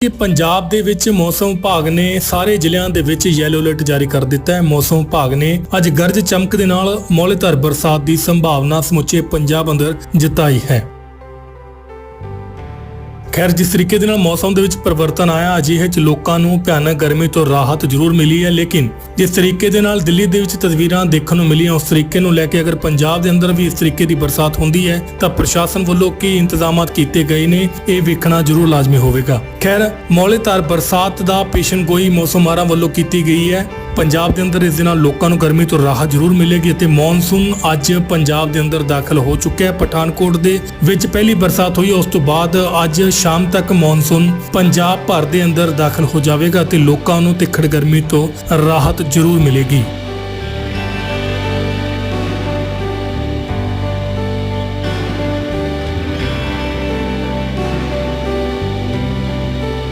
ਕਿ ਪੰਜਾਬ ਦੇ ਵਿੱਚ ਮੌਸਮ ਵਿਭਾਗ ਨੇ ਸਾਰੇ ਜ਼ਿਲ੍ਹਿਆਂ ਦੇ ਵਿੱਚ ਯੈਲੋ ਅਲਰਟ ਜਾਰੀ ਕਰ ਦਿੱਤਾ ਹੈ। ਮੌਸਮ ਵਿਭਾਗ ਨੇ ਅੱਜ ਗਰਜ ਚਮਕ ਦੇ ਨਾਲ ਮੌਲੇਧਰ ਬਰਸਾਤ ਦੀ ਸੰਭਾਵਨਾ ਸਮੁੱਚੇ ਪੰਜਾਬ ਅੰਦਰ ਜਤਾਈ ਹੈ। ਖੈਰ, ਜਿਸ ਤਰੀਕੇ ਦੇ ਨਾਲ ਮੌਸਮ ਦੇ ਵਿੱਚ ਪਰਿਵਰਤਨ ਆਇਆ, ਅਜਿਹੇ ਚ ਲੋਕਾਂ ਨੂੰ ਭਿਆਨਕ ਗਰਮੀ ਤੋਂ ਰਾਹਤ ਜ਼ਰੂਰ ਮਿਲੀ ਹੈ, ਲੇਕਿਨ ਜਿਸ ਤਰੀਕੇ ਦੇ ਨਾਲ ਦਿੱਲੀ ਦੇ ਵਿੱਚ ਤਸਵੀਰਾਂ ਦੇਖਣ ਨੂੰ ਮਿਲੀਆਂ, ਉਸ ਤਰੀਕੇ ਨੂੰ ਲੈ ਕੇ ਅਗਰ ਪੰਜਾਬ ਦੇ ਅੰਦਰ ਵੀ ਇਸ ਤਰੀਕੇ ਦੀ ਬਰਸਾਤ ਹੁੰਦੀ ਹੈ, ਤਾਂ ਪ੍ਰਸ਼ਾਸਨ ਵੱਲੋਂ ਕੀ ਇੰਤਜ਼ਾਮਾਤ ਕੀਤੇ ਗਏ ਨੇ, ਇਹ ਵੇਖਣਾ ਜ਼ਰੂਰ ਲਾਜ਼ਮੀ ਹੋਵੇਗਾ। ਖੈਰ ਮੌਲੇਧਾਰ ਬਰਸਾਤ ਦਾ ਪੇਸ਼ਨਗੋਈ ਮੌਸਮਾਰਾਂ ਵੱਲੋਂ ਕੀਤੀ ਗਈ ਹੈ। ਪੰਜਾਬ ਦੇ ਅੰਦਰ ਇਸ ਦੇ ਨਾਲ ਲੋਕਾਂ ਨੂੰ ਗਰਮੀ ਤੋਂ ਰਾਹਤ ਜ਼ਰੂਰ ਮਿਲੇਗੀ ਅਤੇ ਮੌਨਸੂਨ ਅੱਜ ਪੰਜਾਬ ਦੇ ਅੰਦਰ ਦਾਖਲ ਹੋ ਚੁੱਕਿਆ ਹੈ। ਪਠਾਨਕੋਟ ਦੇ ਵਿੱਚ ਪਹਿਲੀ ਬਰਸਾਤ ਹੋਈ, ਉਸ ਤੋਂ ਬਾਅਦ ਅੱਜ ਸ਼ਾਮ ਤੱਕ ਮੌਨਸੂਨ ਪੰਜਾਬ ਭਰ ਦੇ ਅੰਦਰ ਦਾਖਲ ਹੋ ਜਾਵੇਗਾ ਤੇ ਲੋਕਾਂ ਨੂੰ ਤਿੱਖੜ ਗਰਮੀ ਤੋਂ ਰਾਹਤ ਜ਼ਰੂਰ ਮਿਲੇਗੀ।